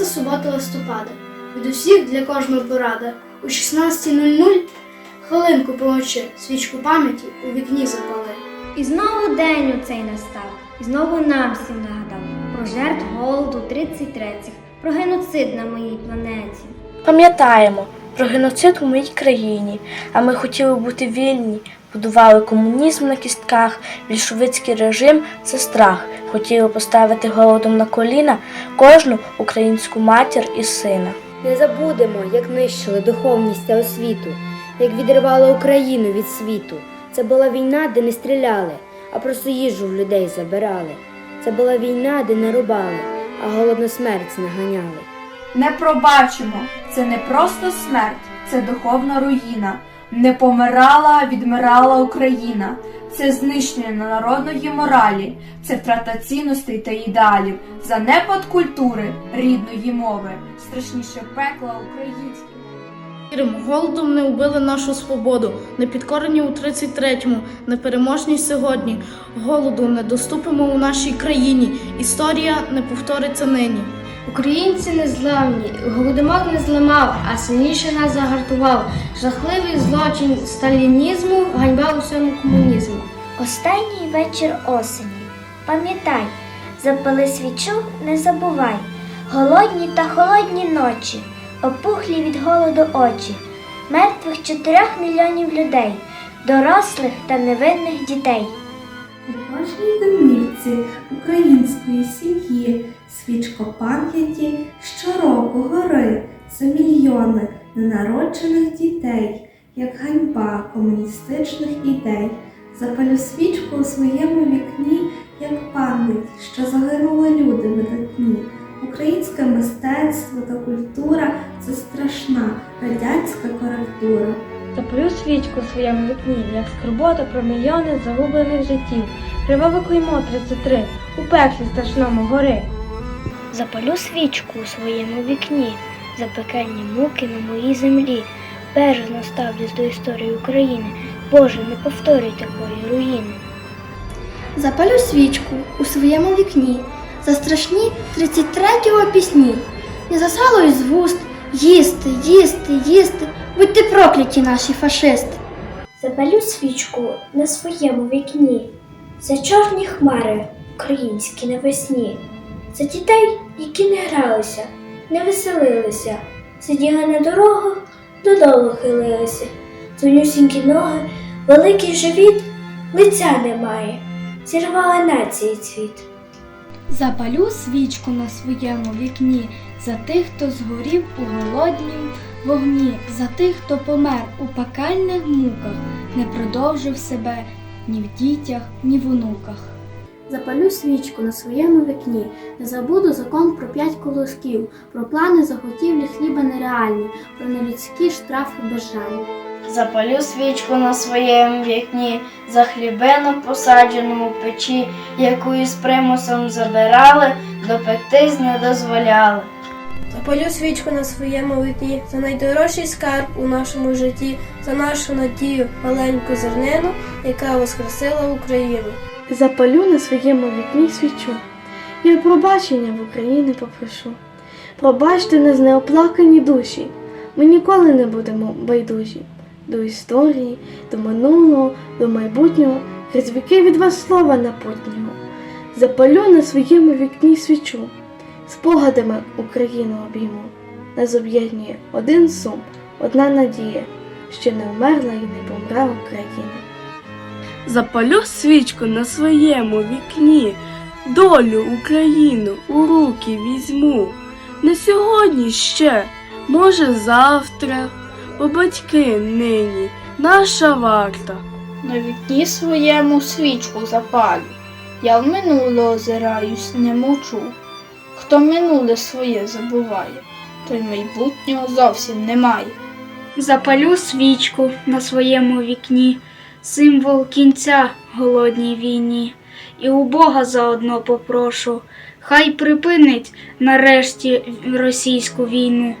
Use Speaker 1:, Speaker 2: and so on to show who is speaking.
Speaker 1: листопада. Від усіх для кожного порада. У 16.00 хвилинку помочи, свічку пам'яті у вікні запали.
Speaker 2: І знову день у цей настав, і знову нам всім нагадав про жертв голоду 33-х, про геноцид на моїй планеті.
Speaker 3: Пам'ятаємо про геноцид у моїй країні, а ми хотіли бути вільні, будували комунізм на кістках, більшовицький режим це страх. Хотіли поставити голодом на коліна кожну українську матір і сина.
Speaker 4: Не забудемо, як нищили духовність та освіту, як відривали Україну від світу. Це була війна, де не стріляли, а просто їжу в людей забирали. Це була війна, де не рубали, а голодну смерть наганяли.
Speaker 5: Не пробачимо, це не просто смерть, це духовна руїна. Не помирала, відмирала Україна. Це знищення народної моралі, це втрата цінностей та ідеалів, занепад культури, рідної мови, страшніше пекла українських.
Speaker 6: Віримо, голодом не вбили нашу свободу, не підкорені у 33-му, непереможні сьогодні. Голоду не доступимо у нашій країні. Історія не повториться нині.
Speaker 2: Українці незламні, голодомор не зламав, а сильніше нас загартував. Жахливий злочин сталінізму, ганьба усьому комунізму.
Speaker 7: Останній вечір осені. Пам'ятай, запали свічу, не забувай. Голодні та холодні ночі, опухлі від голоду очі, мертвих чотирьох мільйонів людей, дорослих та невинних дітей.
Speaker 8: У кожній домівці української сім'ї свічка пам'яті щороку гори за мільйони ненароджених дітей, як ганьба комуністичних ідей. Запалю свічку у своєму вікні, як пам'ять, що загинули люди видатні. Українське мистецтво та культура це страшна радянська коректура.
Speaker 3: Запалю свічку у своєму вікні, як скорбота про мільйони загублених життів. Криваве клеймо 33 у пеклі страшному гори.
Speaker 7: Запалю свічку у своєму вікні, за пекельні муки на моїй землі. Бережно ставлюсь до історії України. Боже, не повторюй такої руїни.
Speaker 1: Запалю свічку у своєму вікні за страшні 33-го пісні. Не засало із вуст їсти, їсти, їсти, будьте прокляті наші фашисти.
Speaker 7: Запалю свічку на своєму вікні, за чорні хмари українські навесні, за дітей, які не гралися, не веселилися, сиділи на дорогах, додолу хилилися, тонюсінькі ноги, великий живіт, лиця немає, зірвали нації цвіт.
Speaker 9: Запалю свічку на своєму вікні за тих, хто згорів у голоднім вогні, за тих, хто помер у пекельних муках, не продовжив себе ні в дітях, ні в онуках.
Speaker 1: Запалю свічку на своєму вікні, не забуду закон про п'ять колосків, про плани заготівлі хліба нереальні, про нелюдські штрафи безжальні.
Speaker 3: Запалю свічку на своєму вікні, за хлібину посаджену у печі, яку із примусом забирали, допектись не дозволяли.
Speaker 10: Запалю свічку на своєму вікні за найдорожчий скарб у нашому житті, за нашу надію, маленьку зернину, яка воскресила Україну.
Speaker 3: Запалю на своєму вікні свічу, і пробачення в Україні попрошу. Пробачте нас неоплакані душі, ми ніколи не будемо байдужі. До історії, до минулого, до майбутнього, крізь віки від вас слова напутнього. Запалю на своєму вікні свічу, спогадами Україну обійму. Нас об'єднує один сум, одна надія, що не вмерла і не помре Україна.
Speaker 11: Запалю свічку на своєму вікні, долю Україну у руки візьму. Не сьогодні ще, може завтра, бо батьки нині наша варта.
Speaker 6: На вікні своєму свічку запалю. Я в минуле озираюсь, не мовчу. Хто минуле своє забуває, той майбутнього зовсім немає.
Speaker 9: Запалю свічку на своєму вікні, символ кінця голодній війні, і у Бога заодно попрошу, хай припинить нарешті російську війну.